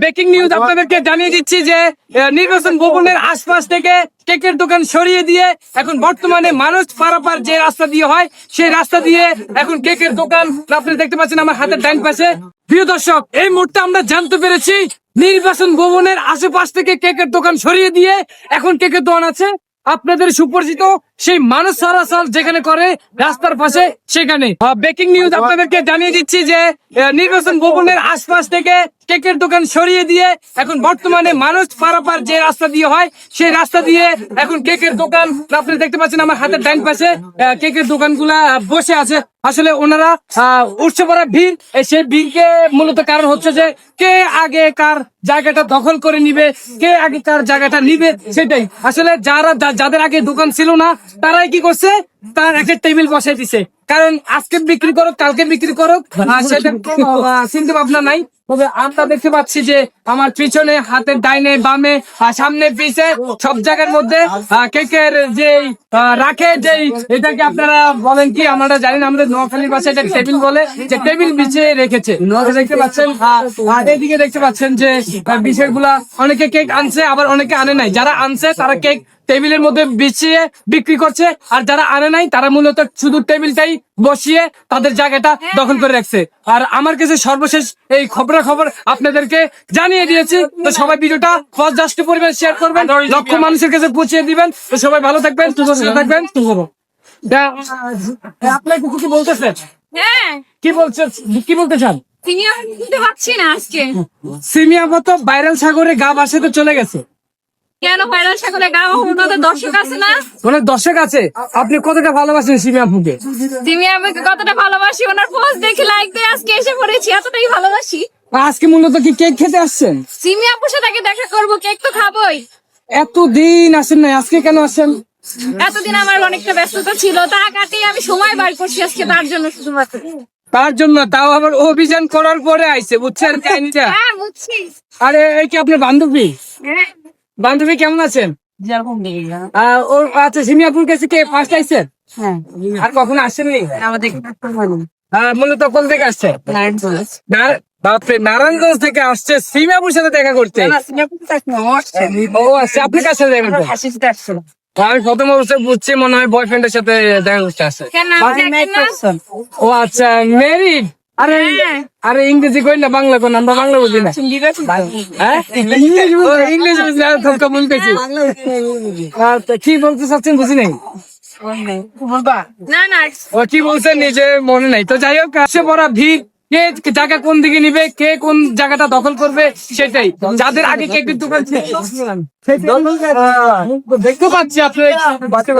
Breaking news আপনাদেরকে জানিয়ে দিচ্ছি যে নির্বাচন ভবনের আশপাশ থেকে কেকের দোকান সরিয়ে দিয়ে এখন বর্তমানে মানুষ পারাপার যে রাস্তা দিয়ে হয় সেই রাস্তা দিয়ে এখন কেকের দোকান আপনি দেখতে পাচ্ছেন আমার হাতের ডাইন পাশে। প্রিয় দর্শক এই মুহূর্তে আমরা জানতে পেরেছি নির্বাচন ভবনের আশেপাশ থেকে কেকের দোকান সরিয়ে দিয়ে এখন কেকের দোকান আছে। আপনাদের সুপরিচিত সেই মানুষ চলাচল যেখানে করে রাস্তার পাশে সেখানে। ব্রেকিং নিউজ আপনাদেরকে জানিয়ে দিচ্ছি যে নির্বাচন ভবনের আশপাশ থেকে কেকের দোকান সরিয়ে দিয়ে এখন বর্তমানে মানুষ পারাপার যে রাস্তা দিয়ে হয় সেই রাস্তা দিয়ে এখন কেকের দোকান। আপনি দেখতে পাচ্ছেন আমার হাতের ডাইন পাশে কেকের দোকানগুলা বসে আছে। আসলে ওনারা উঠছে পড়া ভিড়। সেই ভিড়কে মূলত কারণ হচ্ছে যে কে আগে কার জায়গাটা দখল করে নিবে কে আগে কার জায়গাটা নিবে সেটাই। আসলে যারা যাদের আগে দোকান ছিল না তারাই কি করছে? তার একটা টেবিল বসাই দিছে। কারণ আজকে বিক্রি করুক কালকে বিক্রি আর সেটা চিন্তা ভাবনা নাই। তবে আমরা দেখতে পাচ্ছি যে আমার পিছনে, হাতের ডাইনে, বামে সামনে পিছে সব জায়গার মধ্যে কেকের যে রাখে যে এটাকে আপনারা বলেন কি? আমরা জানি না, আমাদের নোয়াখালীর পাশে এটা টেবিল বলে, যে টেবিল বিছিয়ে রেখেছে। দেখতে পাচ্ছেন এদিকে দেখতে পাচ্ছেন যে বিষয়গুলা অনেকে কেক আনছে, আবার অনেকে আনে নাই। যারা আনছে, তারা কেক টেবিলের মধ্যে বিছিয়ে বিক্রি করছে। আর যারা আনে নাই তারা মূলত শুধু টেবিলটাই বসিয়ে তাদের জায়গাটা দখল করে রাখছে। আর আমার কাছে সর্বশেষ এই খবরের খবর আপনাদেরকে জানিয়ে দিয়েছি। তো সবাই ভিডিওটা ফার্স্ট জাস্ট পরিবেশ শেয়ার করবেন লক্ষ মানুষের কাছে পৌঁছে দিবেন। তো সবাই ভালো থাকবেন থাকবেন। দা- আপনি কিছু কি বলতেছেন হ্যাঁ। কি বলছেন কি বলতে চান? আমি বুঝতে না আজকে। সিমিয়া মতো বাইরাল সাগরে গা বাসাতে চলে গেছে। কেন ভাইরাল সাগরে দর্শক আছে না? অনেক দর্শক আছে। আপনি কতটা ভালোবাসেন সিমিয়া আপুকে তুমি আমাকে কতটা ভালোবাসি? ওনার পোস্ট দেখে লাইক দিয়ে আজকে এসে পড়েছি এতটাই ভালোবাসি। আজকে মূলত কি কেক খেতে আসছেন? সিমি আপুর সাথে আগে দেখা করব কেক তো খাবোই। এতদিন আসেন নাই আজকে কেন আসেন? এতদিন আমার অনেকটা ব্যস্ততা ছিল তা কাটিয়ে আমি সময় বার করছি আজকে তার জন্য শুধুমাত্র। তার জন্য তাও আবার অভিযান করার পরে আইছে বুঝছেন? কাহিনীটা হ্যাঁ বুঝছি। আরে এই কি আপনার বান্ধবী? হ্যাঁ। বান্ধবী কেমন আছেন? ও আচ্ছা সিমিয়াপুর কাছে কে ফার্স্ট আইছেন হ্যাঁ। আর কখনো আসেননি? মূলত কোন থেকে আসছে? বাপরে নারায়ণগঞ্জ থেকে আসছে সিমিয়াপুর সাথে দেখা করতে। ও আচ্ছা আপনি কার সাথে দেখা করতে? আমি প্রথম অবস্থায় বুঝছি মনে হয় বয়ফ্রেন্ডের সাথে দেখা করতে আসছে? ও আচ্ছা মেরিড আরে হ্যাঁ। আরে ইংরেজি কই না বাংলা কোন আমরা বাংলা বুঝি না। হ্যাঁ? ও, ইংলিশ বুঝি না। থমকা মন পেয়েছি। আচ্ছা কি বলতে চাচ্ছেন বুঝি নাই? না না। ও কি বলছেন নিজে মনে নাই। তো যাই হোক আসে পড়া ভিড়। কে জায়গা কোন দিকে নিবে কে কোন জায়গাটা দখল করবে সেটাই। যাদের আগে কে কিন্তু দেখতে পাচ্ছি আপনি। বাচ্চা